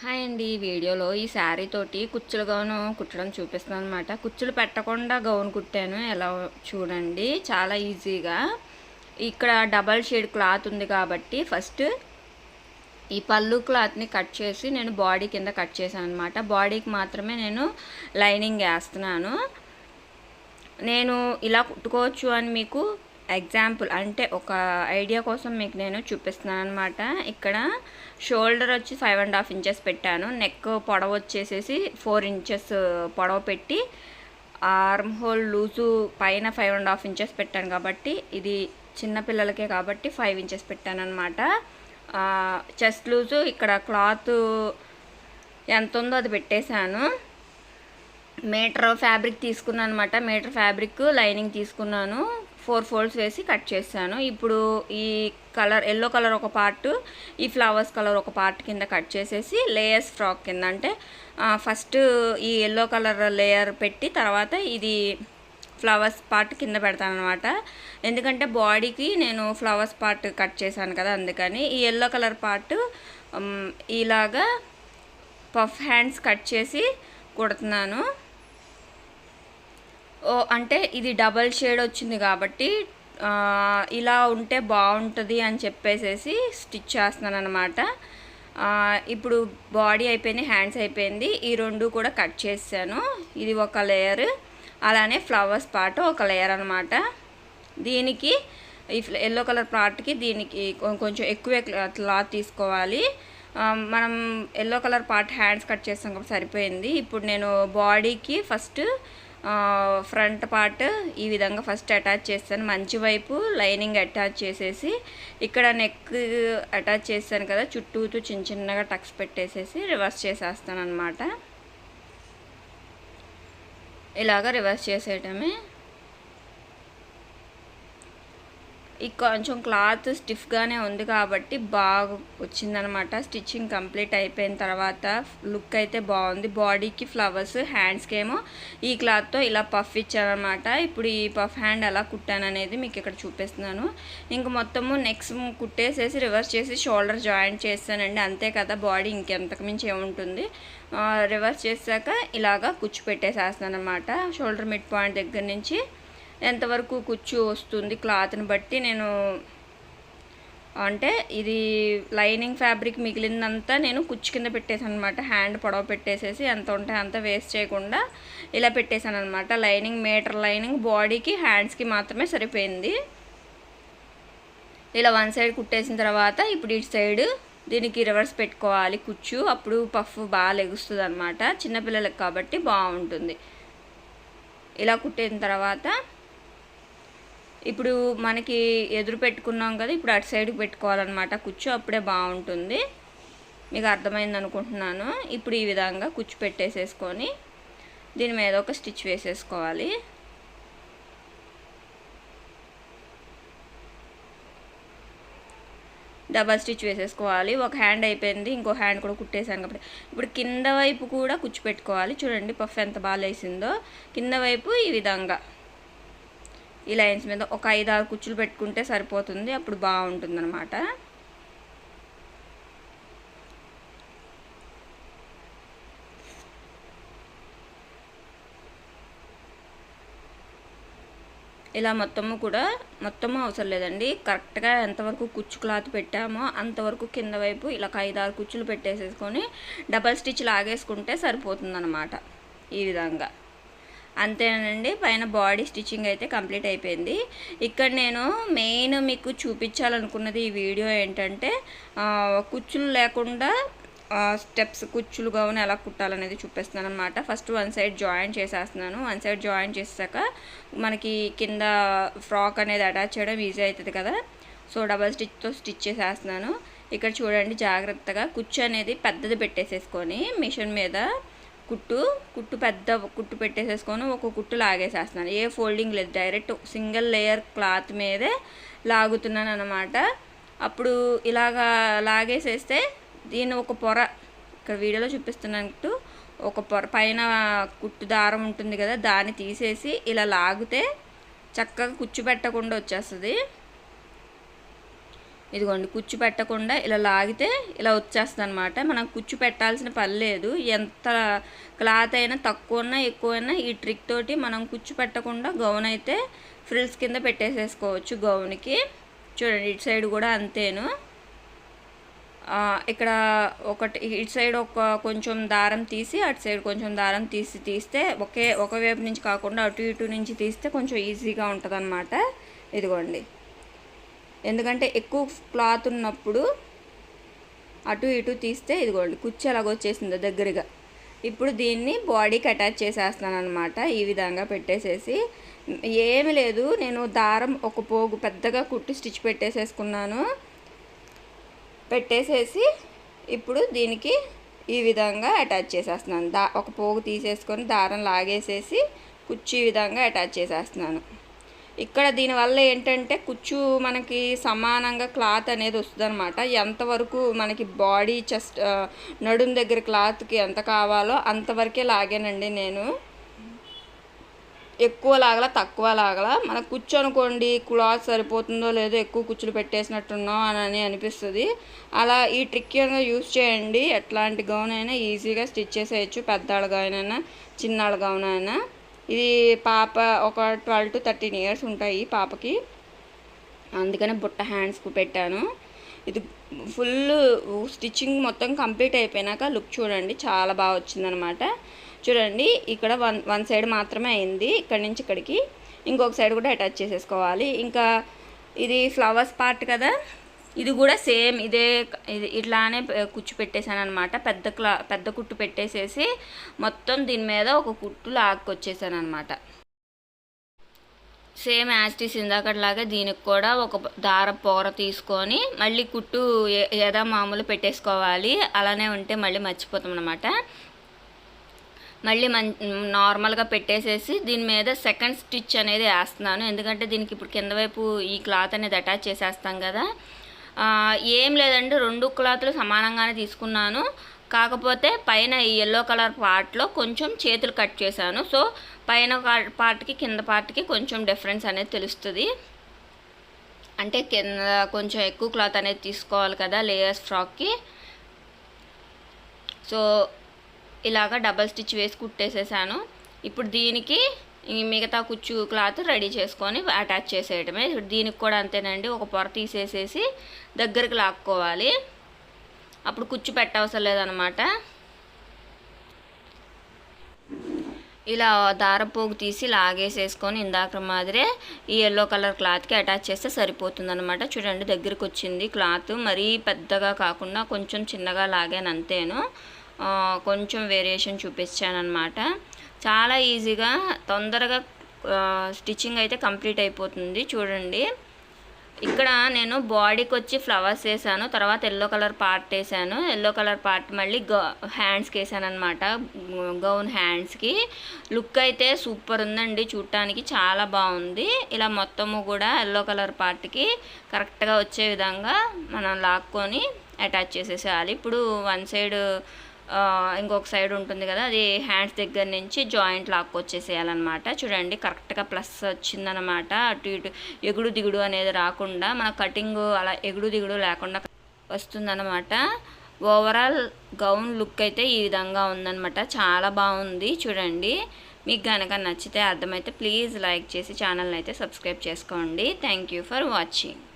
Hi అండి. ఈ వీడియోలో ఈ శారీ తోటి కుచ్చుల గౌను కుట్టడం చూపిస్తున్నాను అనమాట కుచ్చులు పెట్టకుండా గౌన్ కుట్టాను. ఎలా చూడండి. చాలా ఈజీగా. ఇక్కడ డబల్ షేడ్ క్లాత్ ఉంది కాబట్టి ఫస్ట్ ఈ పళ్ళు క్లాత్ని కట్ చేసి నేను బాడీ కింద కట్ చేశాను అనమాట బాడీకి మాత్రమే నేను లైనింగ్ వేస్తున్నాను. నేను ఇలా కుట్టుకోవచ్చు అని మీకు ఎగ్జాంపుల్ అంటే ఒక ఐడియా కోసం మీకు నేను చూపిస్తున్నాను అనమాట ఇక్కడ షోల్డర్ వచ్చి ఫైవ్ అండ్ హాఫ్ ఇంచెస్ పెట్టాను. నెక్ పొడవ వచ్చేసేసి ఫోర్ ఇంచెస్ పొడవ పెట్టి ఆర్మ్ హోల్ లూజు పైన ఫైవ్ అండ్ హాఫ్ ఇంచెస్ పెట్టాను కాబట్టి ఇది చిన్నపిల్లలకే కాబట్టి ఫైవ్ ఇంచెస్ పెట్టాను అనమాట చెస్ట్ లూజు ఇక్కడ క్లాత్ ఎంత ఉందో అది పెట్టేశాను. మీటర్ ఫ్యాబ్రిక్ తీసుకున్నాను అనమాట మీటర్ ఫ్యాబ్రిక్ లైనింగ్ తీసుకున్నాను. ఫోర్ ఫోల్డ్స్ వేసి కట్ చేశాను. ఇప్పుడు ఈ కలర్ ఎల్లో కలర్ ఒక పార్ట్ ఈ ఫ్లవర్స్ కలర్ ఒక పార్ట్ కింద కట్ చేసేసి లేయర్స్ ఫ్రాక్ కింద. అంటే ఫస్ట్ ఈ ఎల్లో కలర్ లేయర్ పెట్టి తర్వాత ఇది ఫ్లవర్స్ పార్ట్ కింద పెడతాను అనమాట ఎందుకంటే బాడీకి నేను ఫ్లవర్స్ పార్ట్ కట్ చేశాను కదా అందుకని. ఈ ఎల్లో కలర్ పార్ట్ ఇలాగా పఫ్ హ్యాండ్స్ కట్ చేసి కుడుతున్నాను. అంటే ఇది డబల్ షేడ్ వచ్చింది కాబట్టి ఇలా ఉంటే బాగుంటుంది అని చెప్పేసేసి స్టిచ్ చేస్తున్నాను అనమాట ఇప్పుడు బాడీ అయిపోయింది హ్యాండ్స్ అయిపోయింది. ఈ రెండు కూడా కట్ చేశాను. ఇది ఒక లేయర్ అలానే ఫ్లవర్స్ పార్ట్ ఒక లేయర్ అనమాట దీనికి ఈ ఎల్లో కలర్ పార్ట్కి దీనికి కొంచెం ఎక్కువ క్లాత్ తీసుకోవాలి. మనం yellow colour part hands cut చేస్తాం కాబట్టి సరిపోయింది. ఇప్పుడు నేను బాడీకి ఫస్ట్ ఫ్రంట్ పార్ట్ ఈ విధంగా ఫస్ట్ అటాచ్ చేస్తాను. మంచి వైపు లైనింగ్ అటాచ్ చేసేసి ఇక్కడ నెక్ అటాచ్ చేస్తాను కదా చుట్టూతూ చిన్న చిన్నగా టక్స్ పెట్టేసేసి రివర్స్ చేసేస్తాను అనమాట ఇలాగ రివర్స్ చేసేయటమే. ఈ కొంచెం క్లాత్ స్టిఫ్గానే ఉంది కాబట్టి బాగా వచ్చిందనమాట. స్టిచ్చింగ్ కంప్లీట్ అయిపోయిన తర్వాత లుక్ అయితే బాగుంది. బాడీకి ఫ్లవర్స్ హ్యాండ్స్కి ఏమో ఈ క్లాత్తో ఇలా పఫ్ ఇచ్చానమాట ఇప్పుడు ఈ పఫ్ హ్యాండ్ ఎలా కుట్టాను అనేది మీకు ఇక్కడ చూపిస్తున్నాను. ఇంక మొత్తము నెక్స్ట్ కుట్టేసేసి రివర్స్ చేసి షోల్డర్ జాయింట్ చేస్తానండి. అంతే కదా బాడీ ఇంకెంతకు మించి ఏముంటుంది. రివర్స్ చేశాక ఇలాగా కుచ్చు పెట్టేసేస్తాను అనమాట షోల్డర్ మిడ్ పాయింట్ దగ్గర నుంచి ఎంతవరకు కుచ్చు వస్తుంది క్లాత్ని బట్టి నేను అంటే ఇది లైనింగ్ ఫ్యాబ్రిక్ మిగిలిందంతా నేను కుచ్చు కింద పెట్టేసాను అనమాట హ్యాండ్ పొడవ పెట్టేసేసి ఎంత ఉంటే అంత వేస్ట్ చేయకుండా ఇలా పెట్టేశాను అనమాట లైనింగ్ మీటర్ లైనింగ్ బాడీకి హ్యాండ్స్కి మాత్రమే సరిపోయింది. ఇలా వన్ సైడ్ కుట్టేసిన తర్వాత ఇప్పుడు ఇటు సైడ్ దీనికి రివర్స్ పెట్టుకోవాలి కుచ్చు. అప్పుడు పఫ్ బాగా లెగుస్తుంది అనమాట చిన్నపిల్లలకు కాబట్టి బాగుంటుంది. ఇలా కుట్టిన తర్వాత ఇప్పుడు మనకి ఎదురు పెట్టుకున్నాం కదా ఇప్పుడు అటు సైడ్కి పెట్టుకోవాలన్నమాట. కుచ్చు అప్పుడే బాగుంటుంది. మీకు అర్థమైంది అనుకుంటున్నాను. ఇప్పుడు ఈ విధంగా కుచ్చు పెట్టేసేసుకొని దీని మీద ఒక స్టిచ్ వేసేసుకోవాలి. డబల్ స్టిచ్ వేసేసుకోవాలి. ఒక హ్యాండ్ అయిపోయింది ఇంకో హ్యాండ్ కూడా కుట్టేశాను కాబట్టి. ఇప్పుడు కింద వైపు కూడా కుచ్చు పెట్టుకోవాలి. చూడండి పఫ్ ఎంత బాగా వేసిందో కింద వైపు ఈ విధంగా. ఈ లైన్స్ మీద ఒక ఐదు ఆరు కుచ్చులు పెట్టుకుంటే సరిపోతుంది అప్పుడు బాగుంటుంది అనమాట ఇలా మొత్తము కూడా మొత్తము అవసరం లేదండి. కరెక్ట్గా ఎంతవరకు కుచ్చు క్లాత్ పెట్టామో అంతవరకు కింద వైపు ఇలా ఐదు ఆరు కుచ్చులు పెట్టేసేసుకొని డబల్ స్టిచ్ లాగేసుకుంటే సరిపోతుందన్నమాట ఈ విధంగా. అంతేనండి. పైన బాడీ స్టిచ్చింగ్ అయితే కంప్లీట్ అయిపోయింది. ఇక్కడ నేను మెయిన్ మీకు చూపించాలనుకున్నది ఈ వీడియో ఏంటంటే కుచ్చులు లేకుండా స్టెప్స్ కుచ్చులు గౌన్ ఎలా కుట్టాలనేది చూపిస్తున్నాను అనమాట ఫస్ట్ వన్ సైడ్ జాయిన్ చేసేస్తున్నాను. వన్ సైడ్ జాయిన్ చేసాక మనకి కింద ఫ్రాక్ అనేది అటాచ్ చేయడం ఈజీ అవుతుంది కదా. సో డబల్ స్టిచ్తో స్టిచ్ చేసేస్తున్నాను. ఇక్కడ చూడండి జాగ్రత్తగా కుచ్చు అనేది పెద్దది పెట్టేసేసుకొని మిషన్ మీద కుట్టు కుట్టు పెద్ద కుట్టు పెట్టేసేసుకొని ఒక కుట్టు లాగేసేస్తున్నాను. ఏ ఫోల్డింగ్ లేదు. డైరెక్ట్ సింగిల్ లేయర్ క్లాత్ మీదే లాగుతున్నాను అనమాట అప్పుడు ఇలాగా లాగేసేస్తే దీన్ని ఒక పొర ఇక్కడ వీడియోలో చూపిస్తున్నట్టు ఒక పొర పైన కుట్టు దారం ఉంటుంది కదా దాన్ని తీసేసి ఇలా లాగితే చక్కగా కుచ్చు పెట్టకుండా వచ్చేస్తుంది. ఇదిగోండి కుచ్చు పెట్టకుండా ఇలా లాగితే ఇలా వచ్చేస్తుంది అనమాట మనం కుచ్చు పెట్టాల్సిన పని లేదు. ఎంత క్లాత్ అయినా తక్కువ ఉన్నా ఎక్కువైనా ఈ ట్రిక్ తోటి మనం కుచ్చు పెట్టకుండా గౌన్ అయితే ఫ్రిల్స్ కింద పెట్టేసేసుకోవచ్చు గౌన్కి. చూడండి ఇటు సైడ్ కూడా అంతేను. ఇక్కడ ఒకటి ఇటు సైడ్ ఒక కొంచెం దారం తీసి అటు సైడ్ కొంచెం దారం తీసి తీస్తే ఒకే ఒకవైపు నుంచి కాకుండా అటు ఇటు నుంచి తీస్తే కొంచెం ఈజీగా ఉంటుంది ఇదిగోండి. ఎందుకంటే ఎక్కువ క్లాత్ ఉన్నప్పుడు అటు ఇటు తీస్తే ఇదిగోండి కుర్చీ ఎలాగొచ్చేసిందో దగ్గరగా. ఇప్పుడు దీన్ని బాడీకి అటాచ్ చేసేస్తాను అనమాట ఈ విధంగా పెట్టేసేసి ఏమి లేదు. నేను దారం ఒక పోగు పెద్దగా కుట్టి స్టిచ్ పెట్టేసేసుకున్నాను. పెట్టేసేసి ఇప్పుడు దీనికి ఈ విధంగా అటాచ్ చేసేస్తున్నాను. దా ఒక పోగు తీసేసుకొని దారం లాగేసేసి కుర్చీ విధంగా అటాచ్ చేసేస్తున్నాను. ఇక్కడ దీనివల్ల ఏంటంటే కుచ్చు మనకి సమానంగా క్లాత్ అనేది వస్తుంది అనమాట ఎంతవరకు మనకి బాడీ చెస్ట్ నడుం దగ్గర క్లాత్కి ఎంత కావాలో అంతవరకే లాగానండి నేను. ఎక్కువ లాగల తక్కువ లాగల. మన కుచ్చు అనుకోండి క్లాత్ సరిపోతుందో లేదో ఎక్కువ కుచ్చులు పెట్టేసినట్టున్నాం అని అనిపిస్తుంది. అలా ఈ ట్రిక్ యూస్ చేయండి. ఎట్లాంటి గౌన్ అయినా ఈజీగా స్టిచ్ చేసేయచ్చు. పెద్దాళ్ళ గౌన్ అయినా చిన్నాళ్ళ గౌన్ అయినా ఇది పాప ఒక ట్వెల్వ్ టు థర్టీన్ ఇయర్స్ ఉంటాయి పాపకి. అందుకనే బుట్ట హ్యాండ్స్కి పెట్టాను. ఇది ఫుల్ స్టిచ్చింగ్ మొత్తం కంప్లీట్ అయిపోయినాక లుక్ చూడండి చాలా బాగా వచ్చిందనమాట. చూడండి ఇక్కడ వన్ వన్ సైడ్ మాత్రమే అయింది ఇక్కడ నుంచి ఇక్కడికి. ఇంకొక సైడ్ కూడా అటాచ్ చేసేసుకోవాలి. ఇంకా ఇది ఫ్లవర్స్ పార్ట్ కదా ఇది కూడా సేమ్ ఇదే ఇది ఇట్లానే కుచ్చు పెట్టేశాను అనమాట పెద్ద క్లా పెద్ద కుట్టు పెట్టేసేసి మొత్తం దీని మీద ఒక కుట్టు లాక్కొచ్చేసాను అనమాట సేమ్ యాస్టీస్ ఇందాకట్లాగా దీనికి కూడా ఒక దార పొర తీసుకొని మళ్ళీ కుట్టు ఏదా మామూలు పెట్టేసుకోవాలి. అలానే ఉంటే మళ్ళీ మర్చిపోతాం అనమాట మళ్ళీ మం నార్మల్గా పెట్టేసేసి దీని మీద సెకండ్ స్టిచ్ అనేది వేస్తున్నాను. ఎందుకంటే దీనికి ఇప్పుడు కింద వైపు ఈ క్లాత్ అనేది అటాచ్ చేసేస్తాం కదా. ఏం లేదండి రెండు క్లాత్లు సమానంగానే తీసుకున్నాను. కాకపోతే పైన ఈ ఎల్లో కలర్ పార్ట్లో కొంచెం చేతులు కట్ చేశాను. సో పైన పార్ట్కి కింద పార్ట్కి కొంచెం డిఫరెన్స్ అనేది తెలుస్తుంది. అంటే కింద కొంచెం ఎక్కువ క్లాత్ అనేది తీసుకోవాలి కదా లేయర్స్ ఫ్రాక్కి సో ఇలాగ డబల్ స్టిచ్ వేసి కుట్టేసేసాను. ఇప్పుడు దీనికి మిగతా కుచ్చు క్లాత్ రెడీ చేసుకొని అటాచ్ చేసేయటమే. దీనికి కూడా అంతేనండి. ఒక పొర తీసేసేసి దగ్గరికి లాక్కోవాలి. అప్పుడు కుచ్చు పెట్టవసరం లేదనమాట. ఇలా దారపోగు తీసి లాగేసేసుకొని ఇందాక మాదిరే ఈ ఎల్లో కలర్ క్లాత్కి అటాచ్ చేస్తే సరిపోతుంది అనమాట చూడండి దగ్గరికి వచ్చింది క్లాత్. మరీ పెద్దగా కాకుండా కొంచెం చిన్నగా లాగాను అంతేను. కొంచెం వేరియేషన్ చూపించాను అనమాట చాలా ఈజీగా తొందరగా స్టిచ్చింగ్ అయితే కంప్లీట్ అయిపోతుంది. చూడండి. ఇక్కడ నేను బాడీకి వచ్చి ఫ్లవర్స్ వేసాను. తర్వాత ఎల్లో కలర్ పార్ట్ వేసాను. ఎల్లో కలర్ పార్ట్ మళ్ళీ గ హ్యాండ్స్కి వేసాను అనమాట గౌన్ హ్యాండ్స్కి. లుక్ అయితే సూపర్ ఉందండి. చూడటానికి చాలా బాగుంది. ఇలా మొత్తము కూడా ఎల్లో కలర్ పార్ట్కి కరెక్ట్గా వచ్చే విధంగా మనం లాక్కొని అటాచ్ చేసేసేయాలి. ఇప్పుడు వన్ సైడ్ ఇంకొక సైడ్ ఉంటుంది కదా అది హ్యాండ్స్ దగ్గర నుంచి జాయింట్ లాక్కొచ్చేసేయాలన్నమాట చూడండి కరెక్ట్గా ప్లస్ వచ్చిందనమాట అటు ఇటు ఎగుడు దిగుడు అనేది రాకుండా మన కటింగ్ అలా ఎగుడు దిగుడు లేకుండా వస్తుందన్నమాట. ఓవరాల్ గౌన్ లుక్ అయితే ఈ విధంగా ఉందనమాట చాలా బాగుంది చూడండి. మీకు కనుక నచ్చితే అర్థమైతే ప్లీజ్ లైక్ చేసి ఛానల్ని అయితే సబ్స్క్రైబ్ చేసుకోండి. Thank you for watching